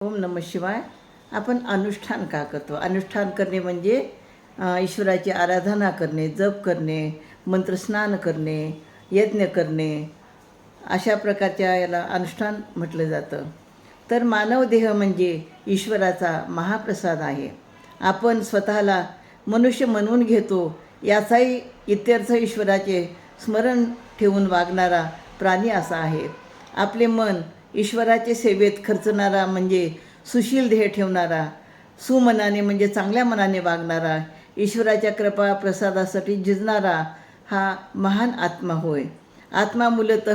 ओम नम शिवाय. आपण अनुष्ठान का करतो? अनुष्ठान करणे म्हणजे ईश्वराची आराधना करणे जप करणे मंत्रस्नान करणे यज्ञ करणे अशा प्रकारच्या याला अनुष्ठान म्हटलं जातं. तर मानव देह म्हणजे ईश्वराचा महाप्रसाद आहे. आपण स्वतःला मनुष्य म्हणून घेतो याचाही इत्यर्थ ईश्वराचे स्मरण ठेवून वागणारा प्राणी असा आहे. आपले मन ईश्वराचे सेवेत खर्चणारा म्हणजे सुशील ध्येय ठेवणारा सुमनाने म्हणजे चांगल्या मनाने वागणारा ईश्वराच्या कृपा प्रसादासाठी झिजणारा हा महान आत्मा होय. आत्मा मूलत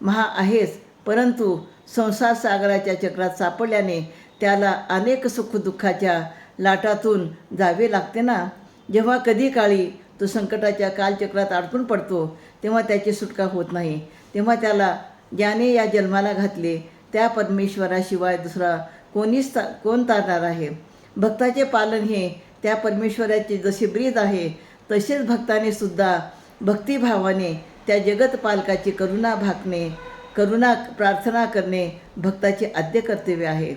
महा आहेच परंतु संसार सागराच्या चक्रात सापडल्याने त्याला अनेक सुखदुःखाच्या लाटातून जावे लागते ना? जेव्हा कधी काळी तो संकटाच्या कालचक्रात अडकून पडतो तेव्हा त्याची सुटका होत नाही. तेव्हा त्याला ज्याने या जन्माला घातले त्या परमेश्वराशिवाय दुसरा कोणीच ता कोण तारणार आहे? भक्ताचे पालन हे त्या परमेश्वराची जशी ब्रीद आहे तसेच भक्ताने सुद्धा भक्तिभावाने त्या जगत पालकाची करुणा भाकणे करुणा प्रार्थना करणे भक्ताचे आद्य कर्तव्य आहे.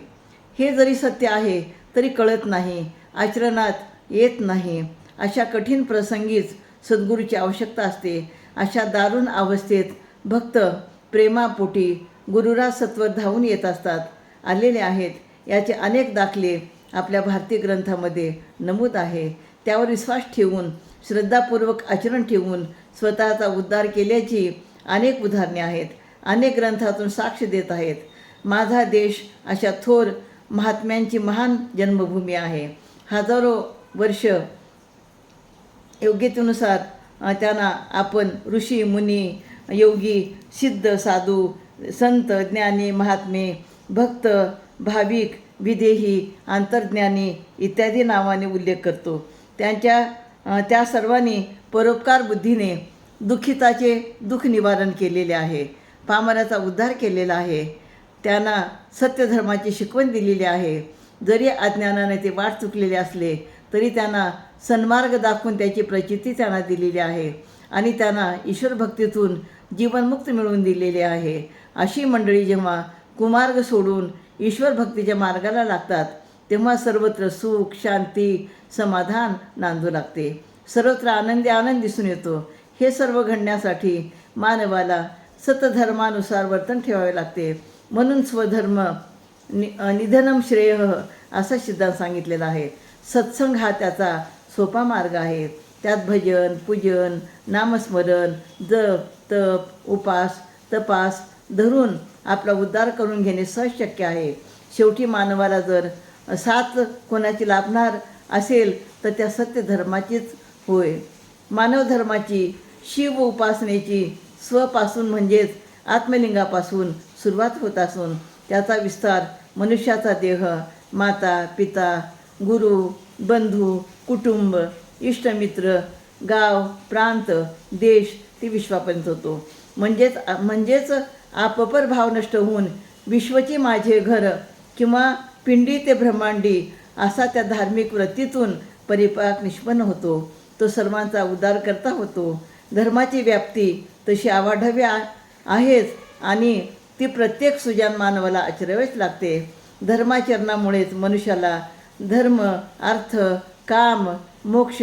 हे जरी सत्य आहे तरी कळत नाही आचरणात येत नाही. अशा कठीण प्रसंगीच सद्गुरूची आवश्यकता असते. अशा दारुण अवस्थेत भक्त प्रेमापोटी गुरुराजसत्व धावून येत असतात आलेले आहेत. याचे अनेक दाखले आपल्या भारतीय ग्रंथामध्ये नमूद आहे. त्यावर विश्वास ठेवून श्रद्धापूर्वक आचरण ठेवून स्वतःचा उद्धार केल्याची अनेक उदाहरणे आहेत. अनेक ग्रंथातून साक्ष देत आहेत. माझा देश अशा थोर महात्म्यांची महान जन्मभूमी आहे. हजारो वर्ष योग्यतेनुसार त्यांना आपण ऋषी मुनी योगी सिद्ध साधू संत ज्ञानी महात्मे भक्त भाविक विदेही आंतरज्ञानी इत्यादी नावाने उल्लेख करतो. त्यांच्या त्या सर्वांनी परोपकार बुद्धीने दुःखिताचे दुःख निवारण केलेले आहे. पामराचा उद्धार केलेला आहे. त्यांना सत्यधर्माची शिकवण दिलेली आहे. जरी अज्ञानाने ते वाट चुकलेले असले तरी त्यांना सन्मार्ग दाखवून त्याची प्रचिती त्यांना दिलेली आहे. आणि त्यांना ईश्वर भक्तीतून जीवनमुक्त मिळवून दिलेले आहे. अशी मंडळी जेव्हा कुमार्ग सोडून ईश्वर भक्तीच्या मार्गाला लागतात तेव्हा सर्वत्र सुख शांती समाधान नांदू लागते. सर्वत्र आनंदी आनंद दिसून येतो. हे सर्व घडण्यासाठी मानवाला सतधर्मानुसार वर्तन ठेवावे लागते. म्हणून स्वधर्म नि निधनम श्रेय असा सिद्धांत सांगितलेला आहे. सत्संग हा त्याचा सोपा मार्ग आहे. त्यात भजन पूजन नामस्मरण जप तप उपास तपास धरून आपला उद्धार करून घेणे सहज शक्य आहे. शेवटी मानवाला जर साथ कोणाची लाभणार असेल तर त्या सत्य धर्माचीच होय. मानव धर्माची शिव उपासनेची स्वपासून म्हणजेच आत्मलिंगापासून सुरुवात होत असून त्याचा विस्तार मनुष्याचा देह माता पिता गुरु बंधू कुटुंब इष्टमित्र गाव प्रांत देश ती विश्वापर्यंत होतो. म्हणजेच म्हणजेच आपपर भाव नष्ट होऊन विश्वची माझे घर किंवा पिंडी ते ब्रह्मांडी असा त्या धार्मिक वृत्तीतून परिपाक निष्पन्न होतो. तो सर्वांचा उद्धार करता होतो. धर्माची व्याप्ती तशी आवाढव्य आहेच आणि ती प्रत्येक सुजान मानवाला आचरावेच लागते. धर्माचरणामुळेच मनुष्याला धर्म अर्थ काम मोक्ष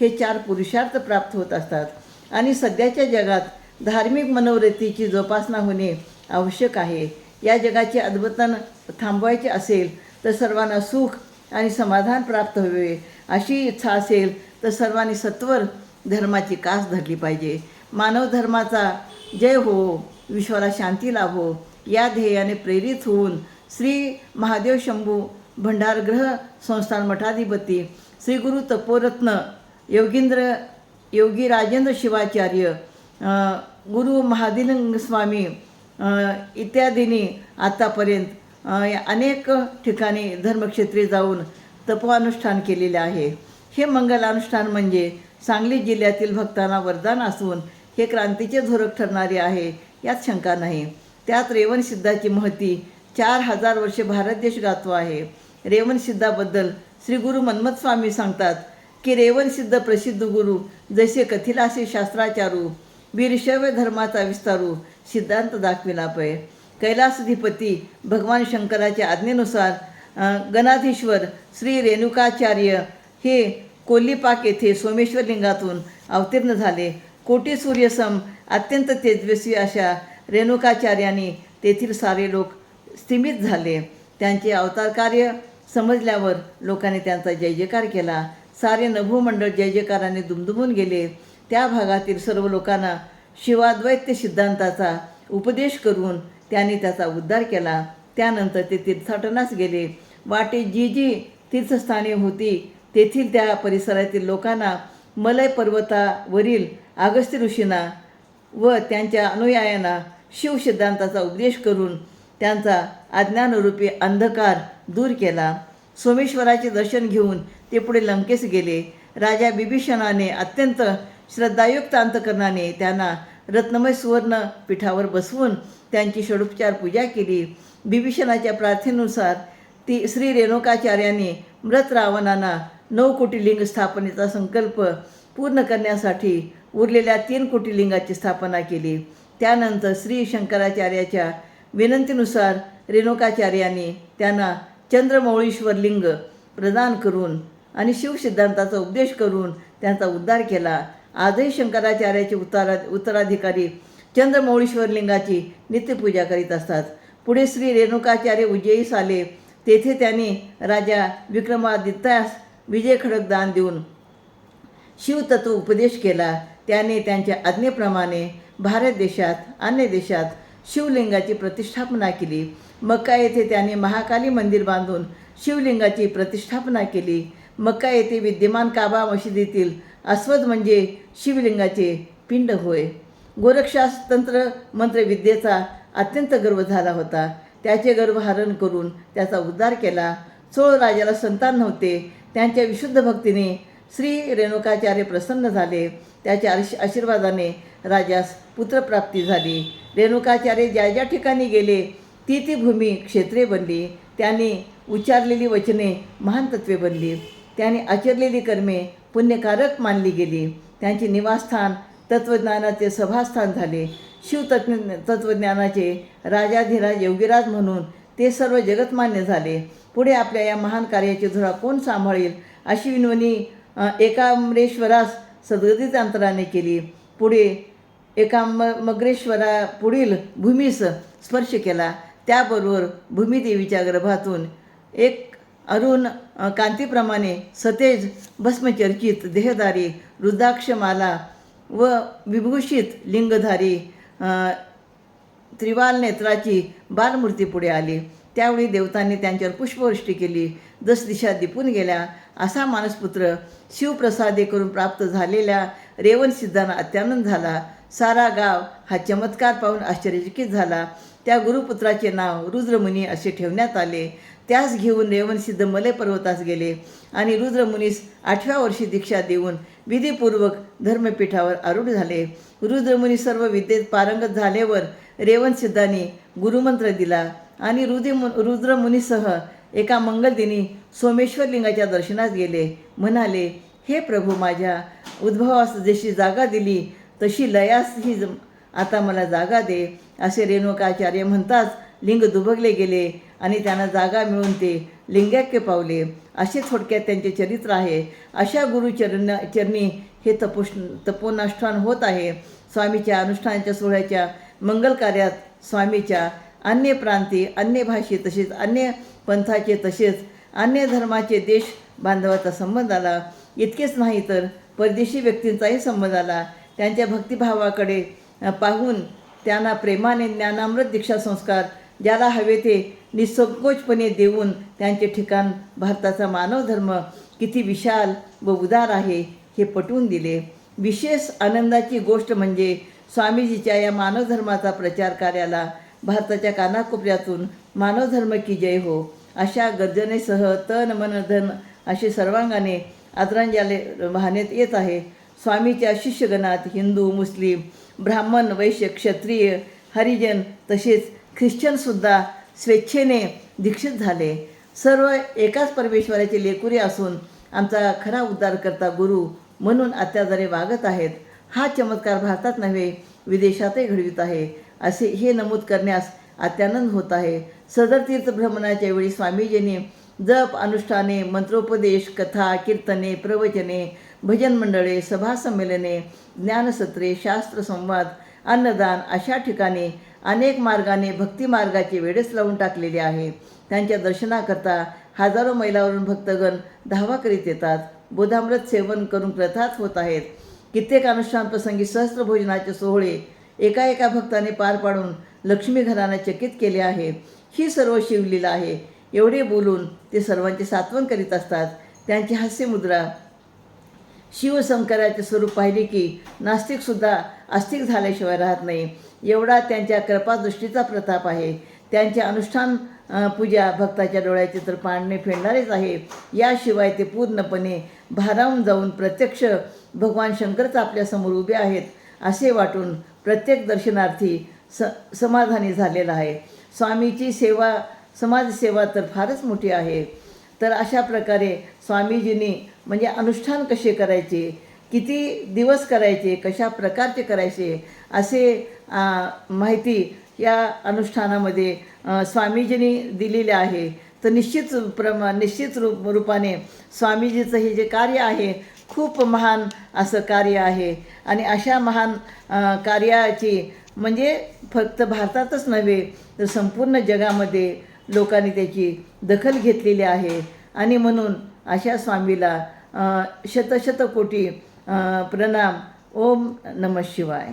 हे चार पुरुषार्थ प्राप्त होत असतात. आणि सध्याच्या जगात धार्मिक मनोवृत्तीची जोपासना होणे आवश्यक आहे. या जगाचे अद्वतन थांबवायचे असेल तर सर्वांना सुख आणि समाधान प्राप्त व्हावे अशी इच्छा असेल तर सर्वांनी सत्वर धर्माची कास धरली पाहिजे. मानव धर्माचा जय हो विश्वाला शांती लाभो. या ध्येयाने प्रेरित होऊन श्री महादेव शंभू भंडारग्रह संस्थान मठाधिपती श्री गुरु तपोरत्न योगींद्र योगी राजेंद्र शिवाचार्य गुरु महादिलिंग स्वामी इत्यादींनी आतापर्यंत अनेक ठिकाणी धर्मक्षेत्री जाऊन तपोअनुष्ठान केलेले आहे. हे मंगलानुष्ठान म्हणजे सांगली जिल्ह्यातील भक्तांना वरदान असून हे क्रांतीचे धोरक ठरणारे आहे यात शंका नाही. त्यात रेवणसिद्धाची महती चार हजार वर्षे भारत देश गातो आहे. रेवणसिद्धाबद्दल श्री गुरु मन्मथ स्वामी सांगतात की रेवन सिद्ध प्रसिद्ध गुरु जसे कथिलासे शास्त्राचारू वीरशैव धर्माचा विस्तारू सिद्धांत दाखविला पै कैलासधिपती भगवान शंकराच्या आज्ञेनुसार गणाधीश्वर श्री रेणुकाचार्य हे कोल्लीपाक येथे सोमेश्वर लिंगातून अवतीर्ण झाले. कोटी सूर्यसम अत्यंत तेजस्वी अशा रेणुकाचार्यांनी तेथील सारे लोक स्थिमित झाले. त्यांचे अवतार कार्य समजल्यावर लोकांनी त्यांचा जय जयकार केला. सारे नभोमंडळ जय जयकाराने दुमदुमून गेले. त्या भागातील सर्व लोकांना शिवाद्वैत्य सिद्धांताचा उपदेश करून त्यांनी त्याचा उद्धार केला. त्यानंतर ते तीर्थाटनास गेले. वाटे जी जी तीर्थस्थाने होती तेथील त्या परिसरातील लोकांना मलय पर्वतावरील अगस्त्य ऋषींना व त्यांच्या अनुयायांना शिवसिद्धांताचा उपदेश करून त्यांचा अज्ञानरूपी अंधकार दूर केला. सोमेश्वराचे दर्शन घेऊन ते पुढे लंकेस गेले. राजा बिभीषणाने अत्यंत श्रद्धायुक्त अंतकरणाने त्यांना रत्नमय सुवर्ण पीठावर बसवून त्यांची षडोपचार पूजा केली. बिभीषणाच्या प्रार्थनेनुसार ती श्री रेणुकाचार्यांनी मृत रावणांना नऊ कोटी लिंग स्थापनेचा संकल्प पूर्ण करण्यासाठी उरलेल्या तीन कोटी लिंगाची स्थापना केली. त्यानंतर श्री शंकराचार्याच्या विनंतीनुसार रेणुकाचार्यांनी त्यांना चंद्रमौळीश्वर लिंग प्रदान करून आणि शिवसिद्धांताचा उपदेश करून त्यांचा उद्धार केला. आजही शंकराचार्याचे उत्तरा उत्तराधिकारी चंद्रमौळीश्वर लिंगाची नित्यपूजा करीत असतात. पुढे श्री रेणुकाचार्य उज्जयीस आले तेथे त्यांनी राजा विक्रमादित्यास विजय खडक दान देऊन शिवतत्व उपदेश केला. त्याने त्यांच्या आज्ञेप्रमाणे भारत देशात अन्य देशात शिवलिंगाची प्रतिष्ठापना केली. मक्का येथे त्याने महाकाली मंदिर बांधून शिवलिंगाची प्रतिष्ठापना केली. मक्का येथे विद्यमान काबा मशिदीतील अस्वद म्हणजे शिवलिंगाचे पिंड होय. गोरक्षास तंत्र मंत्रविद्येचा अत्यंत गर्व झाला होता. त्याचे गर्व हरण करून त्याचा उद्धार केला. चोळ राजाला संतान नव्हते. त्यांच्या विशुद्ध भक्तीने श्री रेणुकाचार्य प्रसन्न झाले. त्याच्या आश आशीर्वादाने राजास पुत्रप्राप्ती झाली. रेणुकाचार्य ज्या ज्या ठिकाणी गेले ती ती भूमी क्षेत्रे बनली. त्यांनी उच्चारलेली वचने महान तत्वे बनली. त्यांनी आचरलेली कर्मे पुण्यकारक मानली गेली. त्यांचे निवासस्थान तत्त्वज्ञानाचे सभास्थान झाले. शिवतत्व तत्त्वज्ञानाचे राजाधिराज योगीराज म्हणून ते सर्व जगतमान्य झाले. पुढे आपल्या या महान कार्याची धुरा कोण सांभाळेल अशी विनवणी अ, एकाम्रेश्वरास सदगतीच अंतराने केली. पुढे एका म मग्रेश्वरा पुढील भूमीस स्पर्श केला. त्याबरोबर भूमिदेवीच्या गर्भातून एक अरुण कांतीप्रमाणे सतेज भस्मचर्चित देहधारी रुद्राक्षमाला व विभूषित लिंगधारी त्रिवाल नेत्राची बालमूर्ती पुढे आली. त्यावेळी देवतांनी त्यांच्यावर पुष्पवृष्टी केली दस दिशा दिपून गेल्या. असा मानसपुत्र शिवप्रसादे करून प्राप्त झालेल्या रेवण सिद्धांना अत्यानंद झाला. सारा गाव हा चमत्कार पाहून आश्चर्यचकित झाला. त्या गुरुपुत्राचे नाव रुद्रमुनी असे ठेवण्यात आले. त्यास घेऊन रेवणसिद्ध मलय पर्वतास गेले आणि रुद्रमुनीस आठव्या वर्षी दीक्षा देऊन विधीपूर्वक धर्मपीठावर आरूढ झाले. रुद्रमुनी सर्व विद्येत पारंगत झाल्यावर रेवणसिद्धांनी गुरुमंत्र दिला. आणि रुद्र रुद्रमुनीसह एका मंगलदिनी सोमेश्वर लिंगाच्या दर्शनास गेले. म्हणाले हे प्रभू माझ्या उद्भवास जशी जागा दिली तशी लयास ही आता मला जागा दे. असे रेणुकाचार्य म्हणताच लिंग दुभगले गेले आणि त्यांना जागा मिळून ते लिंगाक्य पावले. असे थोडक्यात त्यांचे चरित्र आहे. अशा गुरुचरण चरणी हे तपोष तपोनाष्ठान होत आहे. स्वामीच्या अनुष्ठानाच्या सोहळ्याच्या मंगल कार्यात स्वामीच्या अन्य प्रांती अन्य भाषे तसेच अन्य पंथाचे तसेच अन्य धर्माचे देश बांधवाचा संबंध आला. इतकेच नाही तर परदेशी व्यक्तींचाही संबंध आला. त्यांच्या भक्तिभावाकडे पाहून त्यांना प्रेमाने ज्ञानामृत दीक्षा संस्कार ज्याला हवे ते निसंकोचपणे देऊन त्यांचे ठिकाण भारताचा मानव धर्म किती विशाल व उदार आहे हे पटवून दिले. विशेष आनंदाची गोष्ट म्हणजे स्वामीजीच्या या मानवधर्माचा प्रचार कार्याला भारताच्या कानाकोपऱ्यातून मानवधर्म की जय हो अशा गर्जनेसह तन मन धन असे सर्वांगाने आदरांजली वाहण्यात येत आहे. स्वामीच्या शिष्यगणात हिंदू मुस्लिम ब्राह्मण वैश्य क्षत्रिय हरिजन तसेच ख्रिश्चनसुद्धा स्वेच्छेने दीक्षित झाले. सर्व एकाच परमेश्वराचे लेकुरे असून आमचा खरा उद्धारकर्ता गुरु म्हणून अत्याचारे वागत आहेत. हा चमत्कार भारतात नव्हे विदेशातही घडवित आहे. असे हे नमूद करण्यास अत्यानंद होत आहे. सदर तीर्थभ्रमणाच्या वेळी स्वामीजींनी जप अनुष्ठाने मंत्रोपदेश कथा कीर्तने प्रवचने भजन मंडळे सभासंमेलने ज्ञानसत्रे शास्त्र संवाद अन्नदान अशा ठिकाणी अनेक मार्गाने भक्तिमार्गाचे वेडेस लावून टाकलेले आहे. त्यांच्या दर्शनाकरता हजारो मैलावरून भक्तगण धावा करीत येतात. बोधामृत सेवन करून प्रथाच होत आहेत. कित्येक अनुष्ठान प्रसंगी सहस्त्र भोजनाचे सोहळे एका एका भक्ताने पार पाडून लक्ष्मी घराने चकित केले आहे. ही सर्व शिवलीला आहे. एवढे बोलून ते सर्वांचे सात्वन करीत असतात. त्यांची हास्यमुद्रा शिवशंकराचे स्वरूप पाहिले की नास्तिकसुद्धा आस्तिक झाल्याशिवाय राहत नाही. एवढा त्यांच्या कृपादृष्टीचा प्रताप आहे. त्यांचे अनुष्ठान पूजा भक्ताच्या डोळ्याचे तर पाणी फेडणारेच आहे. याशिवाय ते पूर्णपणे भारावून जाऊन प्रत्यक्ष भगवान शंकरच आपल्यासमोर उभे आहेत असे वाटून प्रत्येक दर्शनार्थी स समाधानी झालेला आहे. स्वामीची सेवा समाजसेवा तर फारच मोठी आहे. तर अशा प्रकारे स्वामीजींनी म्हणजे अनुष्ठान कसे करायचे किती दिवस करायचे कशा प्रकारचे करायचे असे माहिती या अनुष्ठानामध्ये स्वामीजींनी दिलेले आहे. तर निश्चित प्रमा निश्चित रूप रूपाने स्वामीजीचं हे जे कार्य आहे खूप महान असं कार्य आहे. आणि अशा महान कार्याची म्हणजे फक्त भारतातच नव्हे तर संपूर्ण जगामध्ये लोकांनी त्याची दखल घेतलेली आहे. आणि म्हणून अशा स्वामीला शतशतकोटी शतशत कोटी प्रणाम. ओम नम शिवाय.